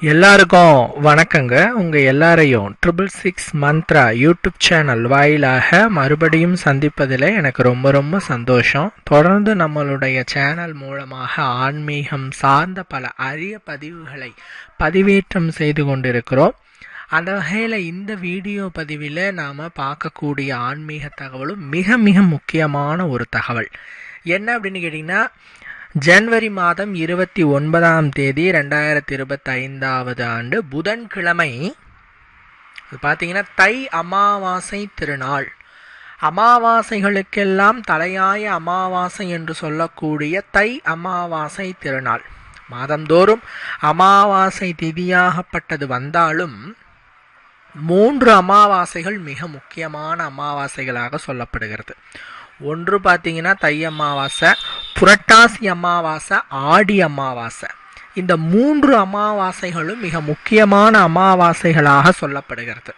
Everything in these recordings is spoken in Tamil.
எல்லாருக்கும் வணக்கங்க. உங்கள் எல்லாரையும் triple six Mantra YouTube channel வாயிலாக மறுபடியும் சந்திப்பதில் எனக்கு ரொம்ப ரொம்ப சந்தோஷம். தொடர்ந்து நம்மளுடைய சேனல் மூலமாக ஆன்மீகம் சார்ந்த பல அரிய பதிவுகளை பதிவேற்றம் செய்து கொண்டிருக்கிறோம். அந்த வகையில் இந்த வீடியோ பதிவில் நாம் பார்க்கக்கூடிய ஆன்மீக தகவலும் மிக மிக முக்கியமான ஒரு தகவல். என்ன அப்படின்னு கேட்டிங்கன்னா ஜனவரி மாதம் இருபத்தி ஒன்பதாம் தேதி ரெண்டாயிரத்தி இருபத்தி ஐந்தாவது ஆண்டு புதன்கிழமை. இது பார்த்தீங்கன்னா தை அமாவாசை திருநாள். அமாவாசைகளுக்கெல்லாம் தலையாய அமாவாசை என்று சொல்லக்கூடிய தை அமாவாசை திருநாள். மாதந்தோறும் அமாவாசை திதியாகப்பட்டது வந்தாலும் மூன்று அமாவாசைகள் மிக முக்கியமான அமாவாசைகளாக சொல்லப்படுகிறது. ஒன்று பார்த்தீங்கன்னா தை அமாவாசை புரட்டாசி அமாவாசை ஆடி அமாவாசை. இந்த மூன்று அமாவாசைகளும் மிக முக்கியமான அமாவாசைகளாக சொல்லப்படுகிறது.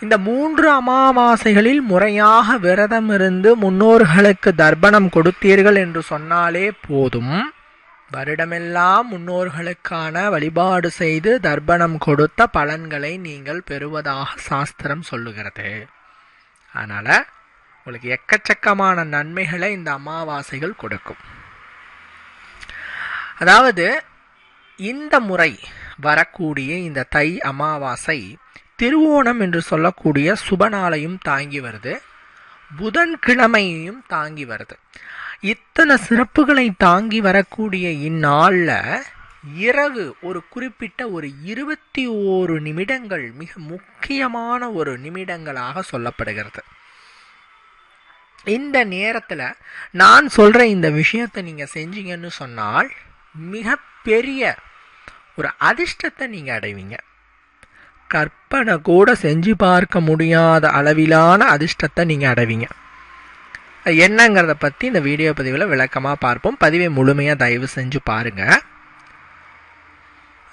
இந்த மூன்று அமாவாசைகளில் முறையாக விரதம் இருந்து முன்னோர்களுக்கு தர்ப்பணம் கொடுத்தீர்கள் என்று சொன்னாலே போதும். வருடமெல்லாம் முன்னோர்களுக்கான வழிபாடு செய்து தர்ப்பணம் கொடுத்த பலன்களை நீங்கள் பெறுவதாக சாஸ்திரம் சொல்லுகிறது. அதனால் உங்களுக்கு எக்கச்சக்கமான நன்மைகளை இந்த அமாவாசைகள் கொடுக்கும். அதாவது இந்த முறை வரக்கூடிய இந்த தை அமாவாசை திருவோணம் என்று சொல்லக்கூடிய சுபநாளையும் தாங்கி வருது. புதன்கிழமையையும் தாங்கி வருது. இத்தனை சிறப்புகளை தாங்கி வரக்கூடிய இந்நாளில் இரவு ஒரு குறிப்பிட்ட ஒரு இருபத்தி ஓரு நிமிடங்கள் மிக முக்கியமான ஒரு நிமிடங்களாக சொல்லப்படுகிறது. இந்த நேரத்தில் நான் சொல்கிற இந்த விஷயத்தை நீங்கள் செஞ்சீங்கன்னு சொன்னால் மிகப்பெரிய ஒரு அதிர்ஷ்டத்தை நீங்கள் அடைவீங்க. கற்பனை கூட செஞ்சு பார்க்க முடியாத அளவிலான அதிர்ஷ்டத்தை நீங்கள் அடைவீங்க. என்னங்கிறத பற்றி இந்த வீடியோ பதிவில் விளக்கமாக பார்ப்போம். பதிவை முழுமையாக தயவு செஞ்சு பாருங்கள்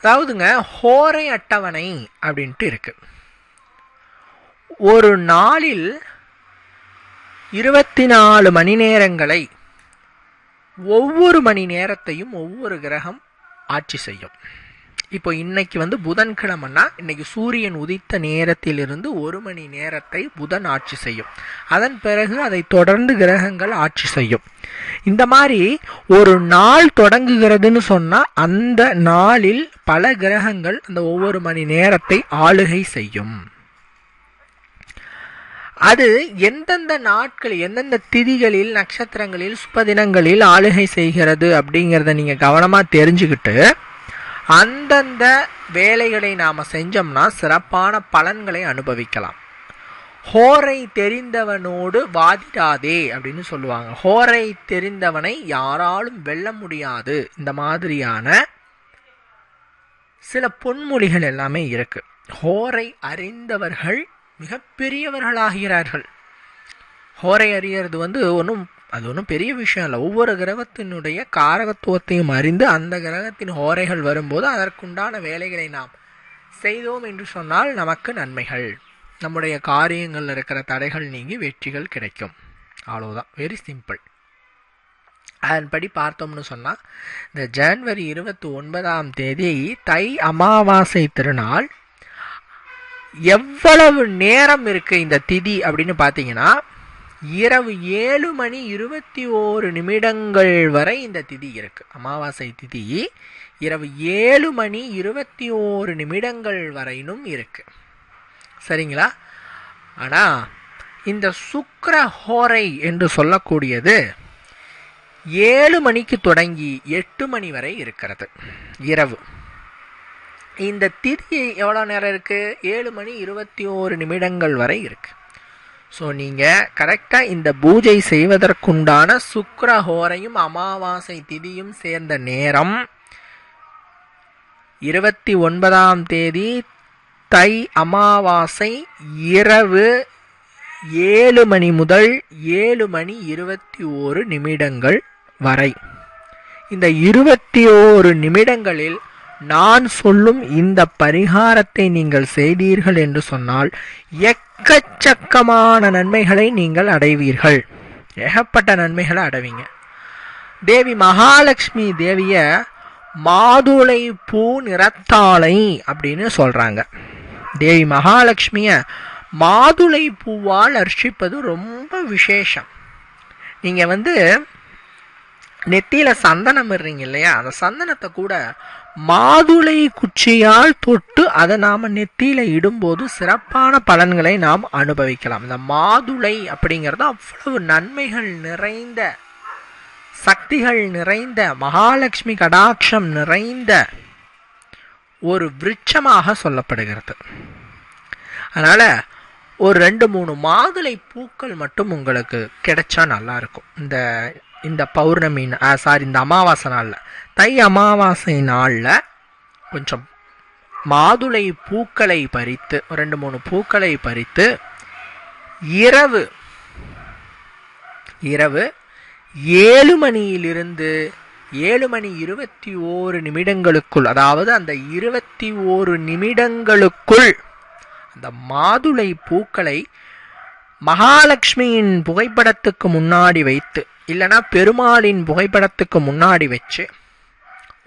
அதாவதுங்க ஹோரை அட்டவணை அப்படின்ட்டு இருக்குது ஒரு நாளில் இருபத்தி நாலு மணி நேரங்களை ஒவ்வொரு மணி நேரத்தையும் ஒவ்வொரு கிரகம் ஆட்சி செய்யும். இப்போ இன்னைக்கு வந்து புதன்கிழமைன்னா இன்னைக்கு சூரியன் உதித்த நேரத்திலிருந்து ஒரு மணி நேரத்தை புதன் ஆட்சி செய்யும். அதன் பிறகு அதை தொடர்ந்து கிரகங்கள் ஆட்சி செய்யும். இந்த மாதிரி ஒரு நாள் தொடங்குகிறதுன்னு சொன்னால் அந்த நாளில் பல கிரகங்கள் அந்த ஒவ்வொரு மணி நேரத்தை ஆளுகை செய்யும். அது எந்தெந்த நாட்கள் எந்தெந்த திதிகளில் நட்சத்திரங்களில் சுபதினங்களில் ஆளுகை செய்கிறது அப்படிங்கிறத நீங்கள் கவனமாக தெரிஞ்சுக்கிட்டு அந்தந்த வேலைகளை நாம் செஞ்சோம்னா சிறப்பான பலன்களை அனுபவிக்கலாம். ஹோரை தெரிந்தவனோடு வாதிடாதே அப்படின்னு சொல்லுவாங்க. ஹோரை தெரிந்தவனை யாராலும் வெல்ல முடியாது. இந்த மாதிரியான சில பொன்மொழிகள் எல்லாமே இருக்குது ஹோரை அறிந்தவர்கள் மிகப்பெரியவர்களாகிறார்கள். ஹோரை அறியறது வந்து ஒன்றும் அது ஒன்றும் பெரிய விஷயம் இல்லை ஒவ்வொரு கிரகத்தினுடைய காரகத்துவத்தையும் அறிந்து அந்த கிரகத்தின் ஹோரைகள் வரும்போது அதற்குண்டான வேலைகளை நாம் செய்தோம் என்று சொன்னால் நமக்கு நன்மைகள். நம்முடைய காரியங்களில் இருக்கிற தடைகள் நீங்கி வெற்றிகள் கிடைக்கும். அவ்வளோதான் வெரி சிம்பிள் அதன்படி பார்த்தோம்னு சொன்னால் இந்த ஜனவரி இருபத்தி ஒன்பதாம் தேதி தை அமாவாசை திருநாள் எவ்வளவு நேரம் இருக்கு இந்த திதி அப்படின்னு பார்த்தீங்கன்னா இரவு ஏழு மணி இருபத்தி ஓரு நிமிடங்கள் வரை இந்த திதி இருக்கு. அமாவாசை திதி இரவு ஏழு மணி இருபத்தி ஓரு நிமிடங்கள் வரையிலும் இருக்கு. சரிங்களா? ஆனால் இந்த சுக்கர ஹோரை என்று சொல்லக்கூடியது ஏழு மணிக்கு தொடங்கி எட்டு மணி வரை இருக்கிறது. இரவு. இந்த திதி எவ்வளோ நேரம் இருக்குது ஏழு மணி இருபத்தி ஓரு நிமிடங்கள் வரை இருக்குது ஸோ நீங்கள் கரெக்டாக இந்த பூஜை செய்வதற்குண்டான சுக்கரஹோரையும் அமாவாசை திதியும் சேர்ந்த நேரம் இருபத்தி ஒன்பதாம் தேதி தை அமாவாசை இரவு ஏழு மணி முதல் ஏழு மணி இருபத்தி ஓரு நிமிடங்கள் வரை. இந்த இருபத்தி ஓரு நிமிடங்களில் நான் சொல்லும் இந்த பரிகாரத்தை நீங்கள் செய்தீர்கள் என்று சொன்னால் எக்கச்சக்கமான நன்மைகளை நீங்கள் அடைவீர்கள். ஏகப்பட்ட நன்மைகளை அடைவீங்க. தேவி மகாலட்சுமி தேவிய மாதுளை பூ நிறத்தாளை அப்படின்னு சொல்றாங்க. தேவி மகாலட்சுமிய மாதுளை பூவால் அர்ச்சிப்பது ரொம்ப விசேஷம். நீங்க வந்து நெத்தியில சந்தனம் இடுறீங்க இல்லையா? அந்த சந்தனத்தை கூட மாதுளை குச்சியால் தொட்டு அதை நாம் நெத்தியில் இடும்போது சிறப்பான பலன்களை நாம் அனுபவிக்கலாம். இந்த மாதுளை அப்படிங்கிறது அவ்வளவு நன்மைகள் நிறைந்த சக்திகள் நிறைந்த மகாலட்சுமி கடாட்சம் நிறைந்த ஒரு விருட்சமாக சொல்லப்படுகிறது. அதனால் ஒரு ரெண்டு மூணு மாதுளை பூக்கள் மட்டும் உங்களுக்கு கிடைச்சா நல்லா இருக்கும். இந்த இந்த பௌர்ணமி சாரி இந்த அமாவாசை நாளில். தை அமாவாசை நாளில் கொஞ்சம் மாதுளை பூக்களை பறித்து ரெண்டு மூணு பூக்களை பறித்து இரவு இரவு ஏழு மணியிலிருந்து ஏழு மணி இருபத்தி ஓரு நிமிடங்களுக்குள் அதாவது அந்த இருபத்தி ஓரு நிமிடங்களுக்குள் அந்த மாதுளை பூக்களை மகாலட்சுமியின் புகைப்படத்துக்கு முன்னாடி வைத்து இல்லைன்னா பெருமாளின் புகைப்படத்துக்கு முன்னாடி வச்சு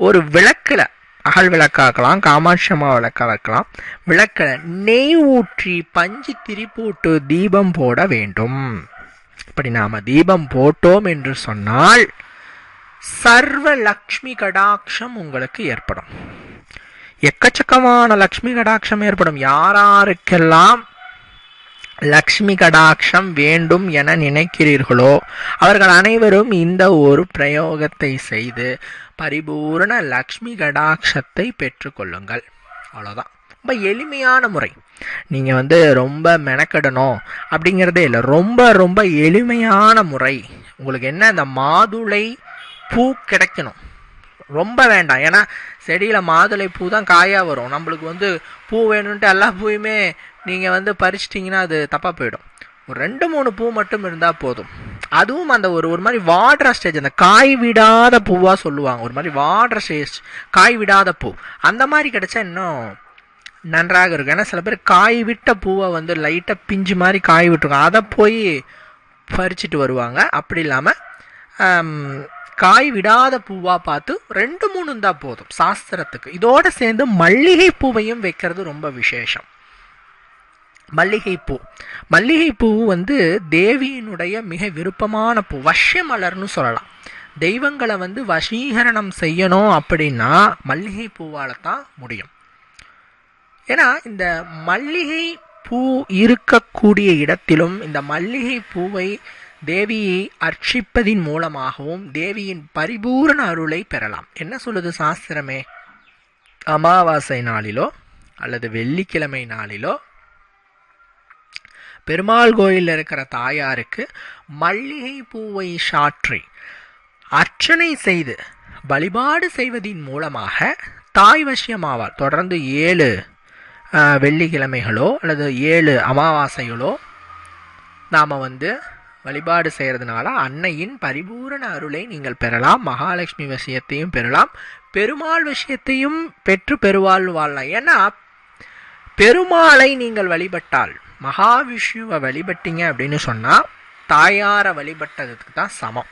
ஒரு விளக்கில் அகல் விளக்காக்கலாம் காமாட்சி அம்மா விளக்காக்கலாம் விளக்கில் நெய் ஊற்றி பஞ்சு திரி போட்டு தீபம் போட வேண்டும். இப்படி நாம் தீபம் போட்டோம் என்று சொன்னால் சர்வ லக்ஷ்மி கடாட்சம் உங்களுக்கு ஏற்படும். எக்கச்சக்கமான லக்ஷ்மி கடாட்சம் ஏற்படும். யாராருக்கெல்லாம் லக்ஷ்மி கடாட்சம் வேண்டும் என நினைக்கிறீர்களோ? அவர்கள் அனைவரும் இந்த ஒரு பிரயோகத்தை செய்து பரிபூரண லக்ஷ்மி கடாட்சத்தை பெற்றுக்கொள்ளுங்கள். அவ்வளோதான் ரொம்ப எளிமையான முறை. நீங்கள் வந்து ரொம்ப மெனக்கெடணும் அப்படிங்கிறதே இல்லை. ரொம்ப ரொம்ப எளிமையான முறை. உங்களுக்கு என்ன? இந்த மாதுளை பூ கிடைக்கணும். ரொம்ப வேண்டாம். ஏன்னா செடியில் மாதுளை பூ தான் காயாக வரும். நம்மளுக்கு வந்து பூ வேணும்ன்ட்டு எல்லா பூவுமே நீங்கள் வந்து பறிச்சிட்டிங்கன்னா அது தப்பாக போயிடும். ஒரு ரெண்டு மூணு பூ மட்டும் இருந்தால் போதும். அதுவும் அந்த ஒரு ஒரு மாதிரி வாடுற ஸ்டேஜ் அந்த காய் விடாத பூவாக சொல்லுவாங்க. ஒரு மாதிரி வாடுற ஸ்டேஜ் காய் விடாத பூ. அந்த மாதிரி கிடைச்சா இன்னும் நன்றாக இருக்கும். ஏன்னா சில பேர் காய் விட்ட பூவை வந்து லைட்டாக பிஞ்சு மாதிரி காய் விட்டுருக்கோம் அதை போய் பறிச்சிட்டு வருவாங்க. அப்படி இல்லாமல் காய் விடாத பூவாக பார்த்து ரெண்டு மூணு இருந்தால் போதும். சாஸ்திரத்துக்கு. இதோடு சேர்ந்து மல்லிகை பூவையும் வைக்கிறது ரொம்ப விசேஷம். மல்லிகைப்பூ. மல்லிகைப்பூ வந்து தேவியினுடைய மிக விருப்பமான பூ. வஷ்ய மலர்னு சொல்லலாம். தெய்வங்களை வந்து வசீகரணம் செய்யணும் அப்படின்னா மல்லிகை பூவால் தான் முடியும். ஏன்னா இந்த மல்லிகை பூ இருக்கக்கூடிய இடத்திலும் இந்த மல்லிகை பூவை தேவியை அர்ச்சிப்பதின் மூலமாகவும் தேவியின் பரிபூரண அருளை பெறலாம். என்ன சொல்லுது சாஸ்திரமே? அமாவாசை நாளிலோ அல்லது வெள்ளிக்கிழமை நாளிலோ பெருமாள் கோயிலில் இருக்கிற தாயாருக்கு மல்லிகை பூவை சாற்றி அர்ச்சனை செய்து வழிபாடு செய்வதின் மூலமாக தாய் வசியமாவாள். தொடர்ந்து ஏழு வெள்ளிக்கிழமைகளோ அல்லது ஏழு அமாவாசைகளோ நாம் வந்து வழிபாடு செய்கிறதுனால அன்னையின் பரிபூரண அருளை நீங்கள் பெறலாம். மகாலட்சுமி விஷயத்தையும் பெறலாம். பெருமாள் விஷயத்தையும் பெற்று பெருவாழ்வு வாழலாம் ஏன்னா பெருமாளை நீங்கள் வழிபட்டால் மகாவிஷ்ணுவை வழிபட்டீங்க அப்படின்னு சொன்னால் தாயாரை வழிபட்டதுக்கு தான் சமம்.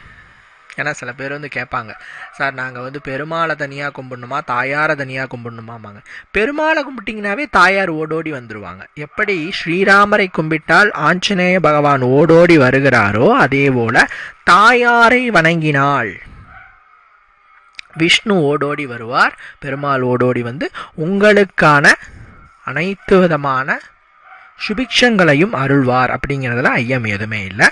ஏன்னா சில பேர் வந்து கேட்பாங்க சார் நாங்கள் வந்து பெருமாளை தனியாக கும்பிடணுமா? தாயாரை தனியாக கும்பிடணுமாமாங்க பெருமாளை கும்பிட்டிங்கனாவே தாயார் ஓடோடி வந்துடுவாங்க எப்படி ஸ்ரீராமரை கும்பிட்டால் ஆஞ்சநேய பகவான் ஓடோடி வருகிறாரோ அதே போல் தாயாரை வணங்கினாள் விஷ்ணு ஓடோடி வருவார். பெருமாள் ஓடோடி வந்து உங்களுக்கான அனைத்து விதமான சுபிக்ஷங்களையும் அருள்வார் அப்படிங்கிறதுல ஐயம் எதுவுமே இல்லை.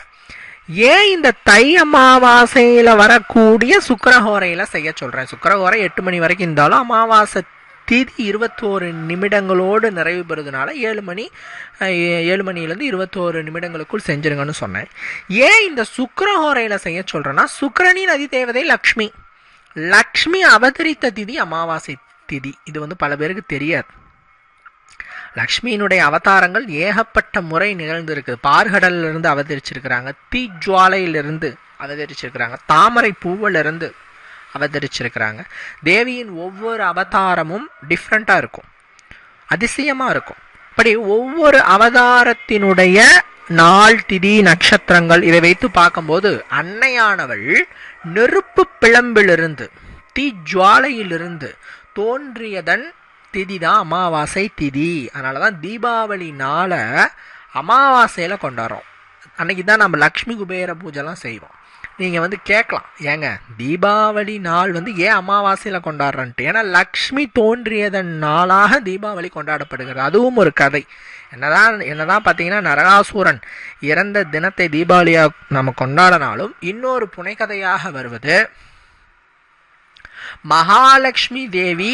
ஏன் இந்த தை அமாவாசையில் வரக்கூடிய சுக்கரஹோரையில் செய்ய சொல்கிறேன் சுக்கரஹோரை எட்டு மணி வரைக்கும் இருந்தாலும் அமாவாசை திதி இருபத்தோரு நிமிடங்களோடு நிறைவு பெறுறதுனால ஏழு மணி ஏழு மணிலேருந்து இருபத்தோரு நிமிடங்களுக்குள் செஞ்சிருங்கன்னு சொன்னேன். ஏன் இந்த சுக்கரஹோரையில் செய்ய சொல்கிறேன்னா சுக்கரனின் அதிதேவதை லக்ஷ்மி. லக்ஷ்மி அவதரித்த திதி அமாவாசை திதி. இது வந்து பல பேருக்கு தெரியாது. லக்ஷ்மியினுடைய அவதாரங்கள் ஏகப்பட்ட முறை நிகழ்ந்திருக்கு. பார்கடல்ல இருந்து அவதரிச்சிருக்கிறாங்க. தீஜ்வாலையிலிருந்து அவதரிச்சிருக்கிறாங்க. தாமரை பூவிலிருந்து அவதரிச்சிருக்கிறாங்க. தேவியின் ஒவ்வொரு அவதாரமும் டிஃப்ரெண்ட்டாக இருக்கும். அதிசயமாக இருக்கும். இப்படி ஒவ்வொரு அவதாரத்தினுடைய நாள் திதி நட்சத்திரங்கள் இதை வைத்து பார்க்கும்போது அன்னையானவள் நெருப்பு பிளம்பிலிருந்து தீஜ்வாலையிலிருந்து தோன்றியதன் திதி தான் அமாவாசை திதி. அதனால தான் தீபாவளி நாளை அமாவாசையில் கொண்டாடுறோம். அன்னைக்கு தான் நம்ம லக்ஷ்மி குபேர பூஜைலாம் செய்வோம். நீங்கள் வந்து கேட்கலாம். ஏங்க தீபாவளி நாள் வந்து ஏன் அமாவாசையில் கொண்டாடுறன்ட்டு? ஏன்னா லக்ஷ்மி தோன்றியதன் நாளாக தீபாவளி கொண்டாடப்படுகிறது. அதுவும் ஒரு கதை. என்னதான் என்னதான் பார்த்தீங்கன்னா நரகாசூரன் இறந்த தினத்தை தீபாவளியாக நம்ம கொண்டாடினாலும் இன்னொரு புனைக்கதையாக வருவது மகாலட்சுமி தேவி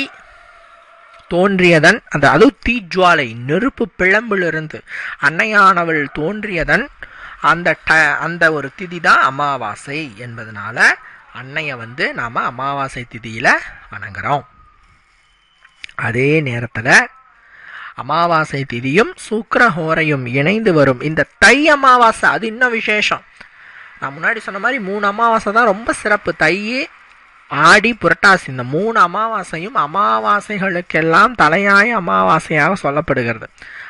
தோன்றியதன் அந்த அது தீஜ்வாலை நெருப்பு பிழம்பிலிருந்து அன்னையானவள் தோன்றியதன் அந்த ட அந்த ஒரு திதி தான் அமாவாசை என்பதனால அன்னையை வந்து நாம் அமாவாசை திதியில் வணங்குறோம். அதே நேரத்தில் அமாவாசை திதியும் சுக்கரஹோரையும் இணைந்து வரும். இந்த தை அமாவாசை அது இன்னும் விசேஷம். நான் முன்னாடி சொன்ன மாதிரி மூணு அமாவாசை தான் ரொம்ப சிறப்பு. தை ஆடி புரட்டாசி இந்த மூணு அமாவாசையும் அமாவாசைகளுக்கெல்லாம் தலையாய அமாவாசையாக சொல்லப்படுகிறது.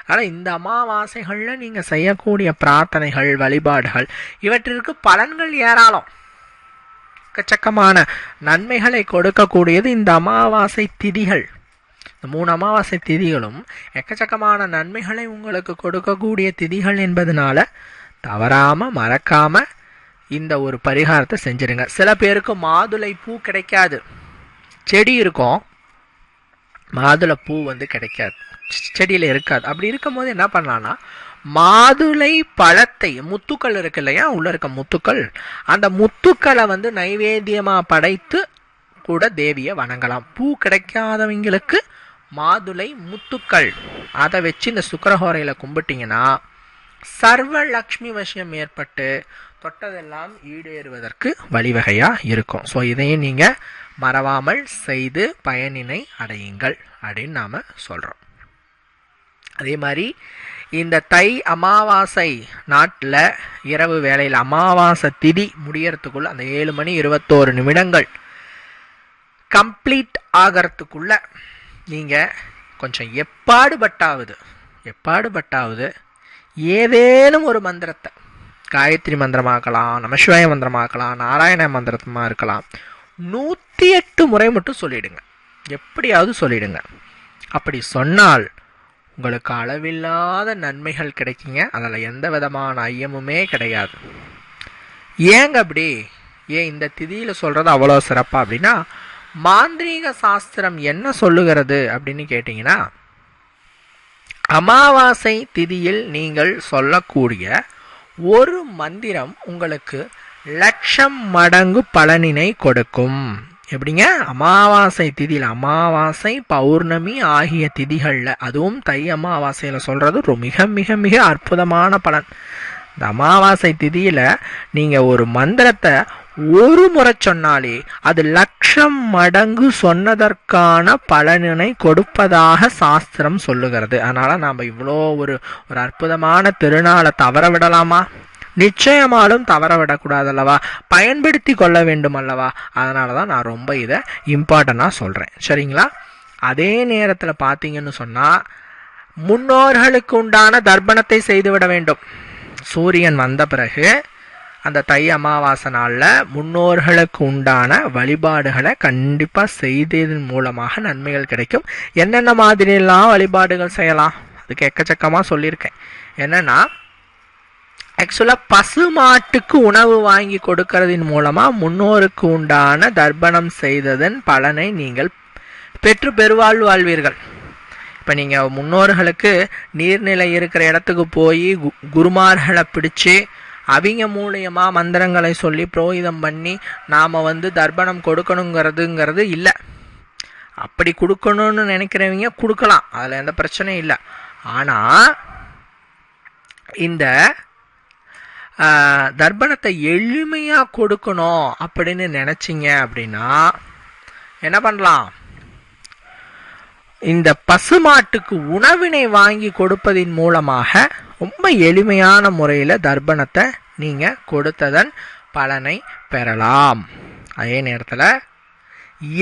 ஆனால் இந்த அமாவாசைகளில் நீங்கள் செய்யக்கூடிய பிரார்த்தனைகள் வழிபாடுகள் இவற்றிற்கு பலன்கள் ஏராளம். எக்கச்சக்கமான நன்மைகளை கொடுக்கக்கூடியது இந்த அமாவாசை திதிகள். இந்த மூணு அமாவாசை திதிகளும் எக்கச்சக்கமான நன்மைகளை உங்களுக்கு கொடுக்கக்கூடிய திதிகள் என்பதனால தவறாமல் மறக்காம இந்த ஒரு பரிகாரத்தை செஞ்சிருங்க. சில பேருக்கு மாதுளை பூ கிடைக்காது. செடி இருக்கும். மாதுளை பூ வந்து கிடைக்காது. செடியில் இருக்காது. அப்படி இருக்கும்போது என்ன பண்ணலான்னா மாதுளை பழத்தை முத்துக்கள் இருக்கு இல்லையா? உள்ள இருக்க முத்துக்கள். அந்த முத்துக்களை வந்து நைவேத்தியமாக படைத்து கூட தேவியை வணங்கலாம். பூ கிடைக்காதவங்களுக்கு மாதுளை முத்துக்கள். அதை வச்சு இந்த சுக்கரஹோரையில் கும்பிட்டிங்கன்னா சர்வ லக்ஷ்மி விஷயம் ஏற்பட்டு தொட்டதெல்லாம் ஈடேறுவதற்கு வழிவகையாக இருக்கும். ஸோ இதையும் நீங்கள் மறவாமல் செய்து பயனினை அடையுங்கள் அப்படின்னு நாம் சொல்கிறோம் அதே மாதிரி இந்த தை அமாவாசை நாட்டில் இரவு வேளையில் அமாவாசை திதி முடியறதுக்குள்ள அந்த ஏழு மணி இருபத்தோரு நிமிடங்கள் கம்ப்ளீட் ஆகிறதுக்குள்ள நீங்கள் கொஞ்சம் எப்பாடுபட்டாவது எப்பாடுபட்டாவது ஏதேனும் ஒரு மந்திரத்தை காயத்ரி மந்திரமாக்கலாம் நமசிவாய மந்திரமாக்கலாம் நாராயண மந்திரமாக இருக்கலாம். நூற்றி எட்டு முறை மட்டும் சொல்லிடுங்க. எப்படியாவது சொல்லிடுங்க. அப்படி சொன்னால் உங்களுக்கு அளவில்லாத நன்மைகள் கிடைக்குங்க. அதில் எந்த விதமான ஐயமுமே கிடையாது. ஏங்க அப்படி? ஏன் இந்த திதியில் சொல்கிறது அவ்வளோ சிறப்பாக அப்படின்னா மாந்திரீக சாஸ்திரம் என்ன சொல்லுகிறது அப்படின்னு கேட்டிங்கன்னா அமாவாசை திதியில் நீங்கள் சொல்லக்கூடிய ஒரு மந்திரம் உங்களுக்கு லட்சம் மடங்கு பலனினை கொடுக்கும். எப்படிங்க? அமாவாசை திதியில் அமாவாசை பௌர்ணமி ஆகிய திதிகளில் அதுவும் தை அமாவாசையில் சொல்கிறது ஒரு மிக மிக மிக அற்புதமான பலன். இந்த அமாவாசை திதியில் நீங்கள் ஒரு மந்திரத்தை ஒரு முறை சொன்னாலே அது லட்சம் மடங்கு சொன்னதற்கான பலனினை கொடுப்பதாக சாஸ்திரம் சொல்லுகிறது. அதனால் நாம் இவ்வளோ ஒரு ஒரு அற்புதமான திருநாளை தவற விடலாமா? நிச்சயமாலும் தவற விடக்கூடாது அல்லவா பயன்படுத்தி கொள்ள வேண்டும் அல்லவா அதனால தான் நான் ரொம்ப இதை இம்பார்ட்டண்ட்டாக சொல்கிறேன் சரிங்களா? அதே நேரத்தில் பார்த்தீங்கன்னு சொன்னால் முன்னோர்களுக்கு உண்டான தர்ப்பணத்தை செய்துவிட வேண்டும். சூரியன் வந்த பிறகு அந்த தை அமாவாசை நாளில் முன்னோர்களுக்கு உண்டான வழிபாடுகளை கண்டிப்பாக செய்ததன் மூலமாக நன்மைகள் கிடைக்கும். என்னென்ன மாதிரியெல்லாம் வழிபாடுகள் செய்யலாம்? அதுக்கு எக்கச்சக்கமாக சொல்லியிருக்கேன். என்னென்னா ஆக்சுவலாக பசு மாட்டுக்கு உணவு வாங்கி கொடுக்கறதின் மூலமாக முன்னோருக்கு உண்டான தர்ப்பணம் செய்ததன் பலனை நீங்கள் பெற்று பெருவாழ்வு வாழ்வீர்கள். இப்போ நீங்கள் முன்னோர்களுக்கு நீர்நிலை இருக்கிற இடத்துக்கு போய் குருமார்களை பிடிச்சி அவங்க மூலியமாக மந்திரங்களை சொல்லி புரோகிதம் பண்ணி நாம் வந்து தர்ப்பணம் கொடுக்கணுங்கிறதுங்கிறது இல்லை. அப்படி கொடுக்கணும்னு நினைக்கிறவங்க கொடுக்கலாம். அதில் எந்த பிரச்சனையும் இல்லை. ஆனால் இந்த தர்ப்பணத்தை எளிமையாக கொடுக்கணும் அப்படின்னு நினச்சிங்க அப்படின்னா என்ன பண்ணலாம்? இந்த பசுமாட்டுக்கு உணவினை வாங்கி கொடுப்பதின் மூலமாக ரொம்ப எளிமையான முறையில் தர்ப்பணத்தை நீங்கள் கொடுத்ததன் பலனை பெறலாம். அதே நேரத்தில்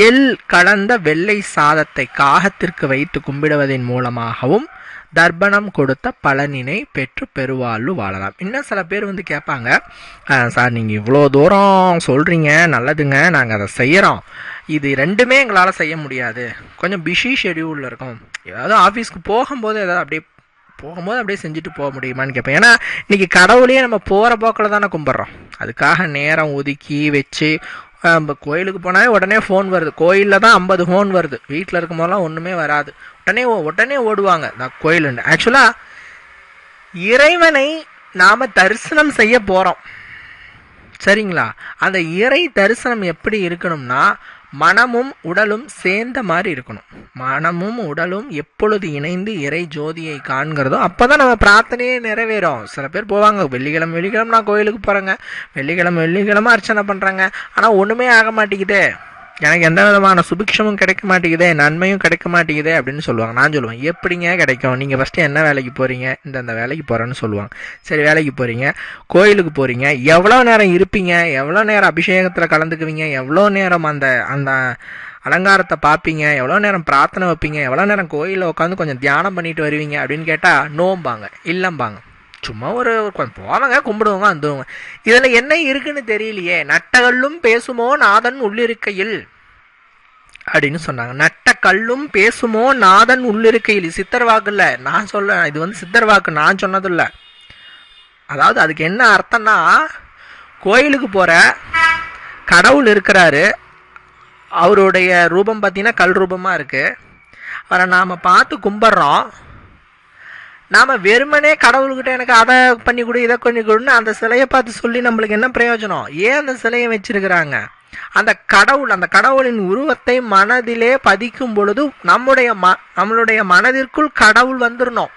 எள் கலந்த வெள்ளை சாதத்தை காகத்திற்கு வைத்து கும்பிடுவதன் மூலமாகவும் தர்ப்பணம் கொடுத்த பலனினை பெற்று பெருவாழ்வு வாழலாம். இன்னும் சில பேர் வந்து கேட்பாங்க சார் நீங்கள் இவ்வளோ தூரம் சொல்கிறீங்க நல்லதுங்க நாங்கள் அதை செய்கிறோம் இது ரெண்டுமே எங்களால் செய்ய முடியாது. கொஞ்சம் பிஸி ஷெடியூலில் இருக்கும். ஏதாவது ஆஃபீஸ்க்கு போகும்போது ஏதாவது அப்படியே போகும்போது அப்படியே செஞ்சுட்டு போக முடியுமான்னு கேட்பேன். ஏன்னா இன்றைக்கி கடவுளையே நம்ம போகிற போக்கில் தானே கும்பிட்றோம். அதுக்காக நேரம் ஒதுக்கி வச்சு நம்ம கோயிலுக்கு போனாலே உடனே ஃபோன் வருது. கோயிலில் தான் ஐம்பது ஃபோன் வருது. வீட்டில் இருக்கும் போதெல்லாம் ஒன்றுமே வராது. உடனே உடனே ஓடுவாங்க. நான் கோயிலுன்னு ஆக்சுவலாக இறைவனை நாம் தரிசனம் செய்ய போகிறோம் சரிங்களா? அந்த இறை தரிசனம் எப்படி இருக்கணும்னா மனமும் உடலும் சேர்ந்த மாதிரி இருக்கணும். மனமும் உடலும் எப்பொழுது இணைந்து இறை ஜோதியை காண்கிறதோ அப்போ தான் நம்ம பிரார்த்தனையே நிறைவேறும். சில பேர் போவாங்க வெள்ளிக்கிழமை வெள்ளிக்கிழமை நான் கோயிலுக்கு போகிறேங்க வெள்ளிக்கிழமை வெள்ளிக்கிழமை அர்ச்சனை பண்ணுறாங்க ஆனால் ஒன்றுமே ஆக மாட்டேங்குதே. எனக்கு எந்த விதமான சுபிக்ஷமும் கிடைக்க மாட்டேங்குதே நன்மையும் கிடைக்க மாட்டேங்குதே அப்படின்னு சொல்லுவாங்க. நான் சொல்லுவேன் எப்படிங்க கிடைக்கும்? நீங்கள் ஃபஸ்ட்டு என்ன வேலைக்கு போகிறீங்க இந்த அந்த வேலைக்கு போகிறேன்னு சொல்லுவாங்க. சரி வேலைக்கு போகிறீங்க கோயிலுக்கு போகிறீங்க எவ்வளோ நேரம் இருப்பீங்க? எவ்வளோ நேரம் அபிஷேகத்தில் கலந்துக்குவீங்க? எவ்வளோ நேரம் அந்த அந்த அலங்காரத்தை பார்ப்பீங்க? எவ்வளோ நேரம் பிரார்த்தனை வைப்பீங்க? எவ்வளோ நேரம் கோயிலில் உட்காந்து கொஞ்சம் தியானம் பண்ணிட்டு வருவீங்க அப்படின்னு கேட்டால் நோம்பாங்க இல்லம்பாங்க. சும்மா ஒரு கொஞ்சம் போவாங்க கும்பிடுவாங்க வந்துடுவாங்க இதில் என்ன இருக்குன்னு தெரியலையே. நட்டகல்லும் பேசுமோ நாதன் உள்ளிருக்கையில்? அப்படின்னு சொன்னாங்க. நட்ட கல்லும் பேசுமோ நாதன் உள்ளிருக்கையில்? சித்தர் வாக்கு நான் சொல்ல இது வந்து சித்தர் வாக்கு. நான் சொன்னதில்லை. அதாவது அதுக்கு என்ன அர்த்தம்னா கோயிலுக்கு போகிற கடவுள் இருக்கிறாரு. அவருடைய ரூபம் பார்த்தீங்கன்னா கல் ரூபமாக இருக்குது அவரை நாம் பார்த்து கும்பிட்றோம். நாம வெறுமனே கடவுள்கிட்ட எனக்கு அதை பண்ணி கொடு இதை பண்ணி கொடுன்னு அந்த சிலையை பார்த்து சொல்லி நம்மளுக்கு என்ன பிரயோஜனம்? ஏன் அந்த சிலையை வச்சிருக்கிறாங்க? அந்த கடவுள் அந்த கடவுளின் உருவத்தை மனதிலே பதிக்கும் பொழுது நம்முடைய ம நம்மளுடைய மனதிற்குள் கடவுள் வந்துடணும்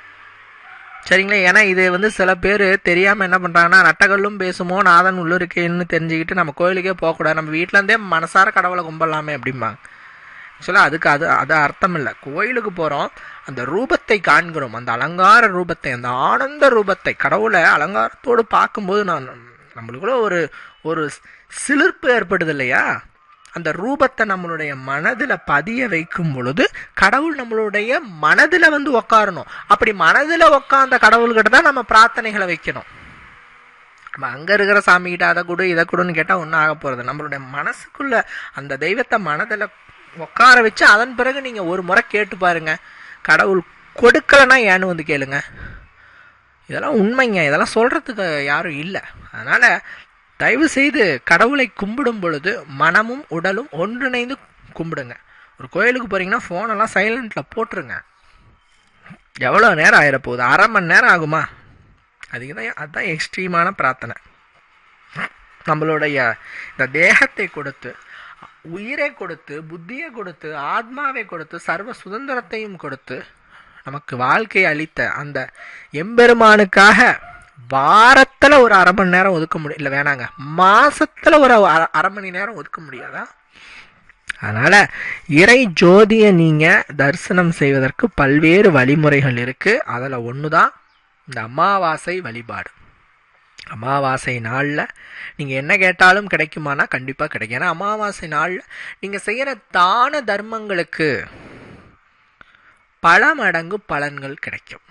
சரிங்களா? ஏன்னா இது வந்து சில பேர் தெரியாமல் என்ன பண்ணுறாங்கன்னா நட்டகல்லும் பேசுமோ நாதன் உள்ளிருக்கேன்னு தெரிஞ்சுக்கிட்டு நம்ம கோயிலுக்கே போகக்கூடாது. நம்ம வீட்டிலேருந்தே மனசார கடவுளை கும்பிடலாமே அப்படிம்பாங்க. ஆக்சுவலாக அதுக்கு அது அது அர்த்தம் இல்லை கோயிலுக்கு போகிறோம் அந்த ரூபத்தை காண்கிறோம். அந்த அலங்கார ரூபத்தை அந்த ஆனந்த ரூபத்தை. கடவுளை அலங்காரத்தோடு பார்க்கும்போது நான் நம்மளுக்குள்ள ஒரு ஒரு சிலிர்ப்பு ஏற்படுது இல்லையா? அந்த ரூபத்தை நம்மளுடைய மனதில் பதிய வைக்கும் பொழுது கடவுள் நம்மளுடைய மனதில் வந்து உக்காரணும். அப்படி மனதில் உக்காந்த கடவுள்கிட்ட தான் நம்ம பிரார்த்தனைகளை வைக்கணும். நம்ம அங்கே இருக்கிற சாமிகிட்ட அதை கொடு இதை கொடுன்னு கேட்டால் ஒன்றும் ஆக போகிறது நம்மளுடைய மனசுக்குள்ள அந்த தெய்வத்தை மனதில் உட்கார வச்சு அதன் பிறகு நீங்கள் ஒரு முறை கேட்டு பாருங்க. கடவுள் கொடுக்கலன்னா ஏன்னு வந்து கேளுங்க. இதெல்லாம் உண்மைங்க. இதெல்லாம் சொல்கிறதுக்கு யாரும் இல்லை. அதனால் தயவு செய்து கடவுளை கும்பிடும் பொழுது மனமும் உடலும் ஒன்றிணைந்து கும்பிடுங்க. ஒரு கோயிலுக்கு போகிறீங்கன்னா ஃபோனெல்லாம் சைலண்ட்டில் போட்டுருங்க. எவ்வளோ நேரம் ஆயிரப்போகுது? அரை மணி நேரம் ஆகுமா? அதுக்கு தான் அதுதான் எக்ஸ்ட்ரீமான பிரார்த்தனை. நம்மளுடைய இந்த தேகத்தை கொடுத்து உயிரை கொடுத்து புத்தியை கொடுத்து ஆத்மாவை கொடுத்து சர்வ சுதந்திரத்தையும் கொடுத்து நமக்கு வாழ்க்கையை அளித்த அந்த எம்பெருமானுக்காக வாரத்தில் ஒரு அரை மணி நேரம் ஒதுக்க முடியும் இல்லை வேணாங்க மாசத்துல ஒரு அரை அரை மணி நேரம் ஒதுக்க முடியாதா? அதனால இறை ஜோதியை நீங்க தரிசனம் செய்வதற்கு பல்வேறு வழிமுறைகள் இருக்கு. ஒன்று தான் இந்த அமாவாசை வழிபாடு. அமாவாசை நாளில் நீங்கள் என்ன கேட்டாலும் கிடைக்குமானா கண்டிப்பாக கிடைக்கும். ஏன்னா அமாவாசை நாளில் நீங்கள் செய்கிற தான தர்மங்களுக்கு பல மடங்கு பலன்கள் கிடைக்கும்.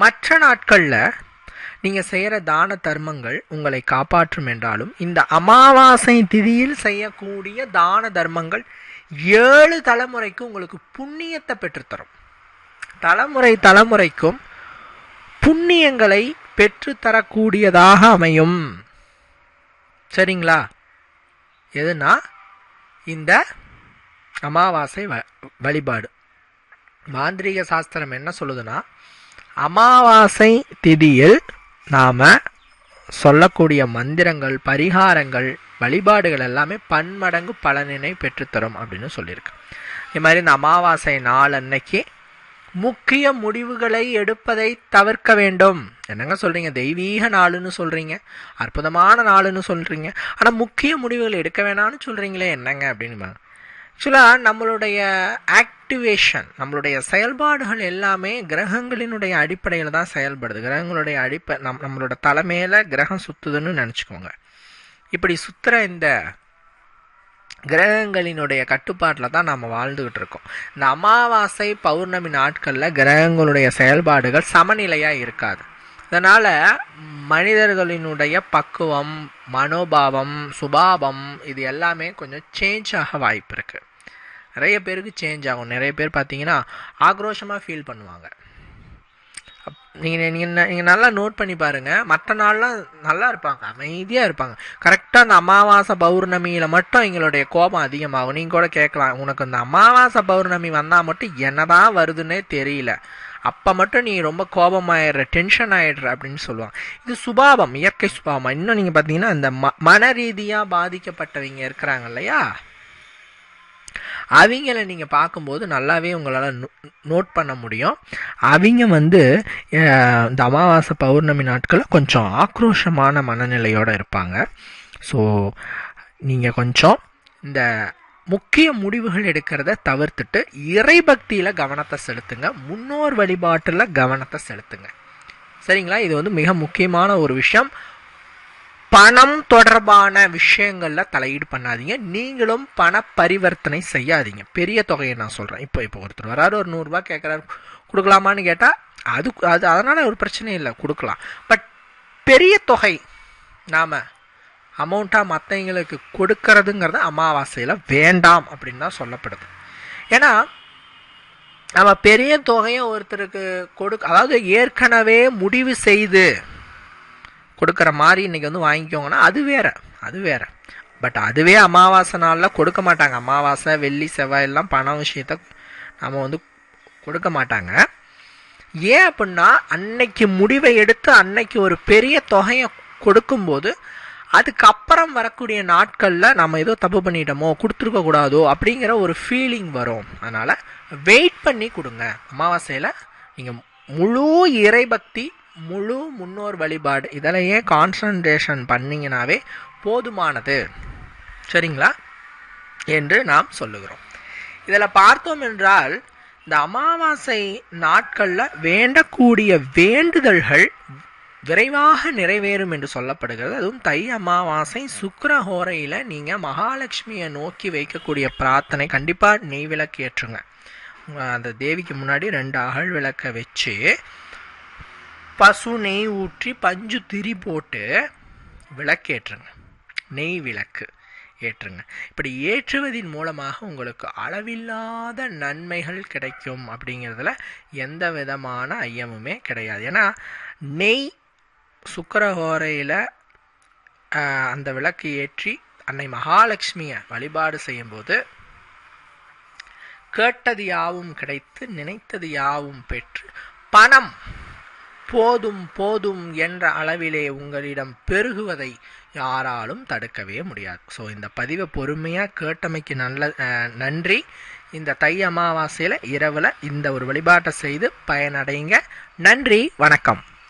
மற்ற நாட்களில் நீங்கள் செய்கிற தான தர்மங்கள் உங்களை காப்பாற்றும் என்றாலும் இந்த அமாவாசை திதியில் செய்யக்கூடிய தான தர்மங்கள் ஏழு தலைமுறைக்கு உங்களுக்கு புண்ணியத்தை பெற்றுத்தரும். தலைமுறை தலைமுறைக்கும் புண்ணியங்களை பெற்றுத்தரக்கூடியதாக அமையும். சரிங்களா? எதுனா இந்த அமாவாசை வ வழிபாடு. மாந்திரீக சாஸ்திரம் என்ன சொல்லுதுன்னா அமாவாசை திதியில் நாம் சொல்லக்கூடிய மந்திரங்கள் பரிகாரங்கள் வழிபாடுகள் எல்லாமே பன்மடங்கு பலனினை பெற்றுத்தரும் அப்படின்னு சொல்லியிருக்கு. இது மாதிரி இந்த அமாவாசை நாள் அன்னைக்கு முக்கிய முடிவுகளை எடுப்பதை தவிர்க்க வேண்டும். என்னங்க சொல்கிறீங்க தெய்வீக நாளுன்னு சொல்கிறீங்க அற்புதமான நாளுன்னு சொல்கிறீங்க ஆனால் முக்கிய முடிவுகள் எடுக்க வேணாம்னு சொல்கிறீங்களே என்னங்க அப்படின்னு ஆக்சுவலாக நம்மளுடைய ஆக்டிவேஷன் நம்மளுடைய செயல்பாடுகள் எல்லாமே கிரகங்களினுடைய அடிப்படையில் தான் செயல்படுது. கிரகங்களுடைய அடிப்படை நம் நம்மளோட தலைமையில் கிரகம் சுற்றுதுன்னு நினச்சிக்கோங்க. இப்படி சுற்றுற இந்த கிரகங்களினுடைய கட்டுப்பாட்டில் தான் நாம் வாழ்ந்துக்கிட்டு இருக்கோம். இந்த அமாவாசை பௌர்ணமி நாட்களில் கிரகங்களுடைய செயல்பாடுகள் சமநிலையாக இருக்காது. இதனால் மனிதர்களினுடைய பக்குவம் மனோபாவம் சுபாவம் இது எல்லாமே கொஞ்சம் சேஞ்ச் ஆக வாய்ப்பு இருக்குது நிறைய பேருக்கு சேஞ்ச் ஆகும். நிறைய பேர் பார்த்தீங்கன்னா ஆக்ரோஷமாக ஃபீல் பண்ணுவாங்க. நீங்கள் நீங்கள் நீங்கள் நல்லா நோட் பண்ணி பாருங்கள் மற்ற நாள்லாம் நல்லா இருப்பாங்க. அமைதியாக இருப்பாங்க. கரெக்டாக அந்த அமாவாசை பௌர்ணமியில் மட்டும் எங்களுடைய கோபம் அதிகமாகும். நீங்கள் கூட கேட்கலாம். உனக்கு இந்த அமாவாசை பௌர்ணமி வந்தால் மட்டும் என்னதான் வருதுன்னே தெரியல. அப்போ மட்டும் நீ ரொம்ப கோபமாயிடுற டென்ஷன் ஆகிடுற அப்படின்னு சொல்லுவாங்க. இது சுபாவம் இயற்கை சுபாவம். இன்னும் நீங்கள் பார்த்தீங்கன்னா இந்த ம மன ரீதியாக பாதிக்கப்பட்டவங்க இருக்கிறாங்க இல்லையா? அவங்கள நீங்கள் பார்க்கும்போது நல்லாவே உங்களால் நோட் பண்ண முடியும். அவங்க வந்து இந்த அமாவாசை பௌர்ணமி நாட்களில் கொஞ்சம் ஆக்ரோஷமான மனநிலையோடு இருப்பாங்க. ஸோ நீங்கள் கொஞ்சம் இந்த முக்கிய முடிவுகள் எடுக்கிறத தவிர்த்துட்டு இறைபக்தியில் கவனத்தை செலுத்துங்க. முன்னோர் வழிபாட்டில் கவனத்தை செலுத்துங்க. சரிங்களா? இது வந்து மிக முக்கியமான ஒரு விஷயம். பணம் தொடர்பான விஷயங்களில் தலையீடு பண்ணாதீங்க. நீங்களும் பண பரிவர்த்தனை செய்யாதீங்க. பெரிய தொகையை நான் சொல்கிறேன் இப்போ இப்போ ஒருத்தர் வராரு ஒரு நூறுரூவா கேட்குறாரு கொடுக்கலாமான்னு கேட்டால் அது அது அதனால் ஒரு பிரச்சனையும் இல்லை கொடுக்கலாம். பட் பெரிய தொகை நாம் அமௌண்ட்டாக மற்றவங்களுக்கு கொடுக்கறதுங்கிறது அமாவாசையில் வேண்டாம் அப்படின்னு தான் சொல்லப்படுது. ஏன்னா நம்ம பெரிய தொகையை ஒருத்தருக்கு கொடு அதாவது ஏற்கனவே முடிவு செய்து கொடுக்குற மாதிரி இன்றைக்கி வந்து வாங்கிக்கோங்கன்னா அது வேறு அது வேறு. பட் அதுவே அமாவாசை நாளில் கொடுக்க மாட்டாங்க. அமாவாசை வெள்ளி செவ்வாய் எல்லாம் பணம் விஷயத்த நம்ம வந்து கொடுக்க மாட்டாங்க. ஏன் அப்படின்னா அன்னைக்கு முடிவை எடுத்து அன்னைக்கு ஒரு பெரிய தொகையை கொடுக்கும்போது அதுக்கப்புறம் வரக்கூடிய நாட்களில் நம்ம ஏதோ தப்பு பண்ணிட்டோமோ கொடுத்துருக்க கூடாதோ அப்படிங்கிற ஒரு ஃபீலிங் வரும். அதனால் வெயிட் பண்ணி கொடுங்க. அமாவாசையில் நீங்கள் முழு இறைபக்தி முழு முன்னோர் வழிபாடு. இதிலையே கான்சன்ட்ரேஷன் பண்ணிங்கனாவே போதுமானது. சரிங்களா? என்று நாம் சொல்லுகிறோம். இதில் பார்த்தோம் என்றால் இந்த அமாவாசை நாட்களில் வேண்டக்கூடிய வேண்டுதல்கள் விரைவாக நிறைவேறும் என்று சொல்லப்படுகிறது. அதுவும் தை அமாவாசை சுக்கரஹோரையில் நீங்கள் மகாலட்சுமியை நோக்கி வைக்கக்கூடிய பிரார்த்தனை கண்டிப்பாக நெய் விளக்கு ஏற்றுங்க. அந்த தேவிக்கு முன்னாடி ரெண்டு அகல் விளக்கை வச்சு பசு நெய் ஊற்றி பஞ்சு திரி போட்டு விளக்கேற்றுங்க. நெய் விளக்கு ஏற்றுங்க. இப்படி ஏற்றுவதின் மூலமாக உங்களுக்கு அளவில்லாத நன்மைகள் கிடைக்கும் அப்படிங்கிறதுல எந்த விதமான ஐயமுமே கிடையாது. ஏன்னா நெய் சுக்கரஹோரையில் அந்த விளக்கு ஏற்றி அன்னை மகாலட்சுமியை வழிபாடு செய்யும்போது கேட்டது யாவும் கிடைத்து நினைத்தது யாவும் பெற்று பணம் போதும் போதும் என்ற அளவிலே உங்களிடம் பெருகுவதை யாராலும் தடுக்கவே முடியாது. ஸோ இந்த பதிவை பொறுமையாக கேட்டமைக்கு நல்ல நன்றி. இந்த தை அமாவாசையில் இரவில் இந்த ஒரு வழிபாட்டை செய்து பயனடைங்க. நன்றி வணக்கம்.